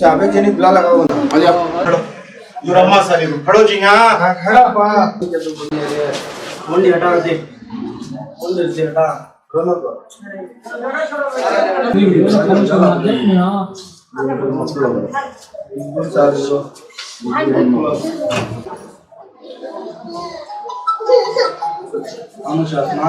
सार्वजनिक बुला अच्छा, लगाओ। ना। हाँ आ जाओ खड़ो। जुरम्मा साली को खड़ो जी हाँ। खड़ा बा ओनली हटाओ दे। ओनली से हटा। दोनों को। अनुशासना।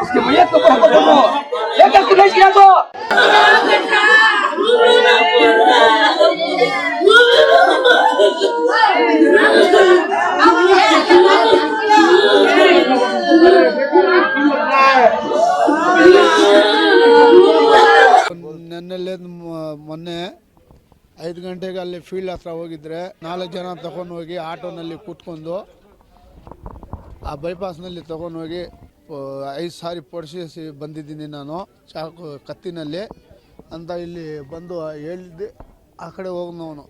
उसके मैयत को पकड़ लो लेकर के भेज दिया तो ನೆನ್ನೆಲ್ಲೇ ಮೊನ್ನೆ ಐದು ಗಂಟೆಗೆ ಅಲ್ಲಿ ಫೀಲ್ಡ್ ಹತ್ರ ಹೋಗಿದ್ರೆ ನಾಲ್ಕು ಜನ ತಗೊಂಡು ಹೋಗಿ ಆಟೋನಲ್ಲಿ ಕೂತ್ಕೊಂಡು ಆ ಬೈಪಾಸ್ನಲ್ಲಿ ತೊಗೊಂಡೋಗಿ ಐದು ಸಾರಿ ಪೊಡಿಸಿ ಬಂದಿದ್ದೀನಿ ನಾನು, ಚಾಕು ಕತ್ತಿನಲ್ಲಿ. ಅಂತ ಇಲ್ಲಿ ಬಂದು ಹೇಳಿದ್ದು ಆ ಕಡೆ ಹೋಗ್ನವನು.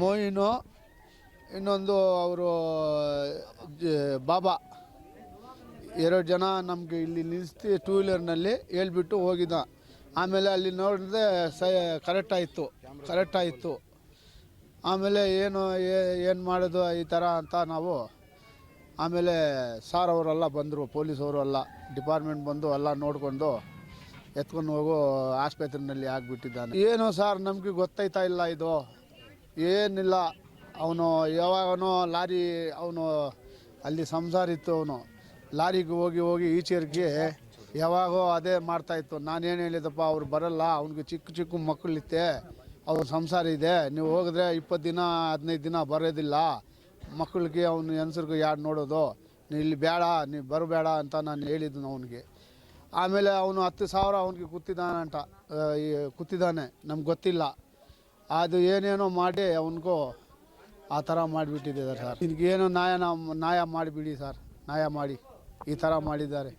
ಮೋಯಿನು ಇನ್ನೊಂದು ಅವರು ಬಾಬಾ. ಎರಡು ಜನ ನಮಗೆ ಇಲ್ಲಿ ನಿಲ್ಲಿಸಿ ಟೂ ವೀಲರ್ನಲ್ಲಿ ಹೇಳ್ಬಿಟ್ಟು ಹೋಗಿದ್ದ ಆಮೇಲೆ ಅಲ್ಲಿ ನೋಡಿದ್ರೆ ಸ ಕರೆಕ್ಟ್ ಆಯಿತು ಕರೆಕ್ಟ್ ಆಯಿತು. ಆಮೇಲೆ ಏನು ಏನು ಮಾಡೋದು ಈ ಥರ ಅಂತ ನಾವು ಆಮೇಲೆ ಸಾರ್ ಅವರೆಲ್ಲ ಬಂದರು, ಪೊಲೀಸವರು ಎಲ್ಲ, ಡಿಪಾರ್ಟ್ಮೆಂಟ್ ಬಂದು ಎಲ್ಲ ನೋಡಿಕೊಂಡು ಎತ್ಕೊಂಡು ಹೋಗೋ ಆಸ್ಪತ್ರೆಯಲ್ಲಿ ಆಗಿಬಿಟ್ಟಿದ್ದಾನೆ. ಏನು ಸರ್ ನಮಗೆ ಗೊತ್ತಾಯ್ತಾ ಇಲ್ಲ ಇದು? ಏನಿಲ್ಲ. ಅವನು ಯಾವಾಗನೋ ಲಾರಿ, ಅವನು ಅಲ್ಲಿ ಸಂಸಾರ ಇತ್ತು ಅವನು. ಲಾರಿಗೆ ಹೋಗಿ ಹೋಗಿ ಈಚೆರಿಗೆ ಯಾವಾಗೋ ಅದೇ ಮಾಡ್ತಾಯಿತ್ತು ನಾನೇನು ಹೇಳಿದಪ್ಪ, ಅವ್ರು ಬರಲ್ಲ, ಅವ್ನಿಗೆ ಚಿಕ್ಕ ಚಿಕ್ಕ ಮಕ್ಕಳಿತ್ತೆ ಅವ್ರ ಸಂಸಾರ ಇದೆ. ನೀವು ಹೋಗಿದ್ರೆ ಇಪ್ಪತ್ತು ದಿನ, ಹದಿನೈದು ದಿನ ಬರೋದಿಲ್ಲ. ಮಕ್ಕಳಿಗೆ ಅವನು ಹೆಂಗಸ್ರಿಗೆ ಯಾರು ನೋಡೋದು, ನೀ ಇಲ್ಲಿ ಬೇಡ ನೀವು ಬರಬೇಡ ಅಂತ ನಾನು ಹೇಳಿದ್ದು ಅವನಿಗೆ. ಆಮೇಲೆ ಅವನು ಹತ್ತು ಸಾವಿರ ಅವನಿಗೆ ಕೂತಿದ್ದಾನಂಟ ಈ ಕೂತಿದ್ದಾನೆ, ನಮ್ಗೆ ಗೊತ್ತಿಲ್ಲ. ಅದು ಏನೇನೋ ಮಾಡಿ ಅವನಿಗೂ ಆ ಥರ ಮಾಡಿಬಿಟ್ಟಿದ್ದಾರೆ ಸರ್. ನಿನಗೇನು ನ್ಯಾಯ ನ್ಯಾಯ ಮಾಡಿಬಿಡಿ ಸರ್, ನ್ಯಾಯ ಮಾಡಿ. ಈ ಥರ ಮಾಡಿದ್ದಾರೆ.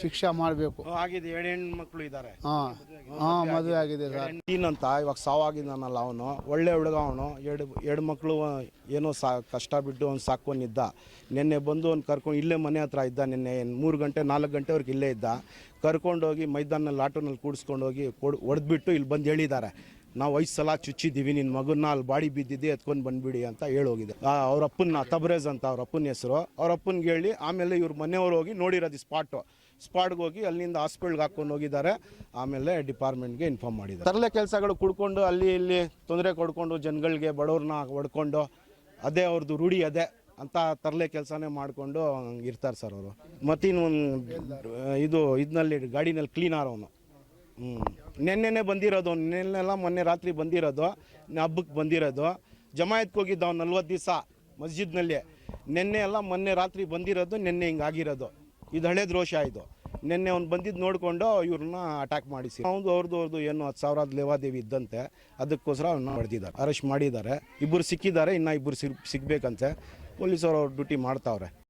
ಶಿಕ್ಷೆ ಮಾಡಬೇಕು. ಆಗಿದೆ ಎರಡು ಹೆಣ್ಣು ಮಕ್ಕಳು ಇದ್ದಾರೆ. ಹಾಂ ಹಾಂ ಮದುವೆ ಆಗಿದೆ ಸರ್. ಅಂತ ಇವಾಗ ಸಾವಾಗಿದ್ದಾನಲ್ಲ ಅವನು. ಒಳ್ಳೆ ಹುಡುಗ ಅವನು. ಎರಡು ಎರಡು ಮಕ್ಕಳು ಏನೋ ಸಾ ಕಷ್ಟ ಬಿಟ್ಟು ಅವ್ನು ಸಾಕೊಂಡಿದ್ದ ನಿನ್ನೆ ಬಂದು ಅವ್ನು ಕರ್ಕೊಂಡು ಇಲ್ಲೇ ಮನೆ ಹತ್ರ ಇದ್ದ ನಿನ್ನೆ. ಮೂರು ಗಂಟೆ ನಾಲ್ಕು ಗಂಟೆವರೆಗೆ ಇಲ್ಲೇ ಇದ್ದ. ಕರ್ಕೊಂಡೋಗಿ ಮೈದಾನಲ್ಲಿ ಆಟೋನಲ್ಲಿ ಕೂಡಿಸ್ಕೊಂಡೋಗಿ ಕೊಡ್ ಹೊಡೆದ್ಬಿಟ್ಟು ಇಲ್ಲಿ ಬಂದು ಹೇಳಿದ್ದಾರೆ. ನಾವು ಐದು ಸಲ ಚುಚ್ಚಿದ್ದೀವಿ, ನಿನ್ನ ಮಗನ್ನ ಅಲ್ಲಿ ಬಾಡಿ ಬಿದ್ದಿದ್ದೆ ಎತ್ಕೊಂಡು ಬಂದ್ಬಿಡಿ ಅಂತ ಹೇಳೋಗಿದೆ. ಅವ್ರ ಅಪ್ಪನ ತಬ್ರೇಜ್ ಅಂತ ಅವ್ರ ಅಪ್ಪನ ಹೆಸರು. ಅವ್ರ ಅಪ್ಪನಿಗೆ ಹೇಳಿ, ಆಮೇಲೆ ಇವ್ರ ಮನೆಯವ್ರು ಹೋಗಿ ನೋಡಿರೋದು ಸ್ಪಾಟು ಸ್ಪಾಟ್ಗೆ ಹೋಗಿ ಅಲ್ಲಿಂದ ಹಾಸ್ಪಿಟ್ಲ್ಗೆ ಹಾಕೊಂಡು ಹೋಗಿದ್ದಾರೆ. ಆಮೇಲೆ ಡಿಪಾರ್ಟ್ಮೆಂಟ್ಗೆ ಇನ್ಫಾರ್ಮ್ ಮಾಡಿದ್ದಾರೆ. ತರಲೆ ಕೆಲಸಗಳು ಕುಡ್ಕೊಂಡು ಅಲ್ಲಿ ಇಲ್ಲಿ ತೊಂದರೆ ಕೊಡ್ಕೊಂಡು ಜನಗಳಿಗೆ ಬಡವ್ರನ್ನ ಹೊಡ್ಕೊಂಡು ಅದೇ ಅವ್ರದ್ದು ರೂಢಿ ಅದೇ ಅಂತ ತರಲೆ ಕೆಲಸನೇ ಮಾಡಿಕೊಂಡು ಇರ್ತಾರೆ ಸರ್ ಅವರು. ಮತ್ತಿನ್ನೊಂದು, ಇದು ಇದ್ನಲ್ಲಿ ಗಾಡಿನಲ್ಲಿ ಕ್ಲೀನರ್ ಅವನು ಹ್ಞೂ ನೆನ್ನೆನೆ ಬಂದಿರೋದು ನೆನ್ನೆಲ್ಲ ಮೊನ್ನೆ ರಾತ್ರಿ ಬಂದಿರೋದು ಹಬ್ಬಕ್ಕೆ ಬಂದಿರೋದು. ಜಮಾಯತ್ಗೆ ಹೋಗಿದ್ದ ಅವ್ನು ನಲ್ವತ್ತು ದಿವಸ ಮಸ್ಜಿದ್ನಲ್ಲಿ. ನಿನ್ನೆ ಎಲ್ಲ ಮೊನ್ನೆ ರಾತ್ರಿ ಬಂದಿರೋದು, ನೆನ್ನೆ ಹಿಂಗೆ ಆಗಿರೋದು. ಇದು ಹಳೆ ದ್ರೋಷ ಇದು. ನೆನ್ನೆ ಅವ್ನು ಬಂದಿದ್ದು ನೋಡಿಕೊಂಡು ಇವ್ರನ್ನ ಅಟ್ಯಾಕ್ ಮಾಡಿಸಿ ಅವ್ನು ಅವ್ರದ್ದು ಅವ್ರದ್ದು ಏನು ಹತ್ತು ಸಾವಿರದ ಲೇವಾದೇವಿ ಇದ್ದಂತೆ, ಅದಕ್ಕೋಸ್ಕರ ಅವ್ನ ಹೊಡೆದಿದ್ದಾರೆ. ಅರೆಸ್ಟ್ ಮಾಡಿದ್ದಾರೆ. ಇಬ್ಬರು ಸಿಕ್ಕಿದ್ದಾರೆ, ಇನ್ನೂ ಇಬ್ಬರು ಸಿಗ್, ಸಿಗಬೇಕಂತೆ. ಪೊಲೀಸರು ಅವ್ರು ಡ್ಯೂಟಿ ಮಾಡ್ತಾವ್ರೆ.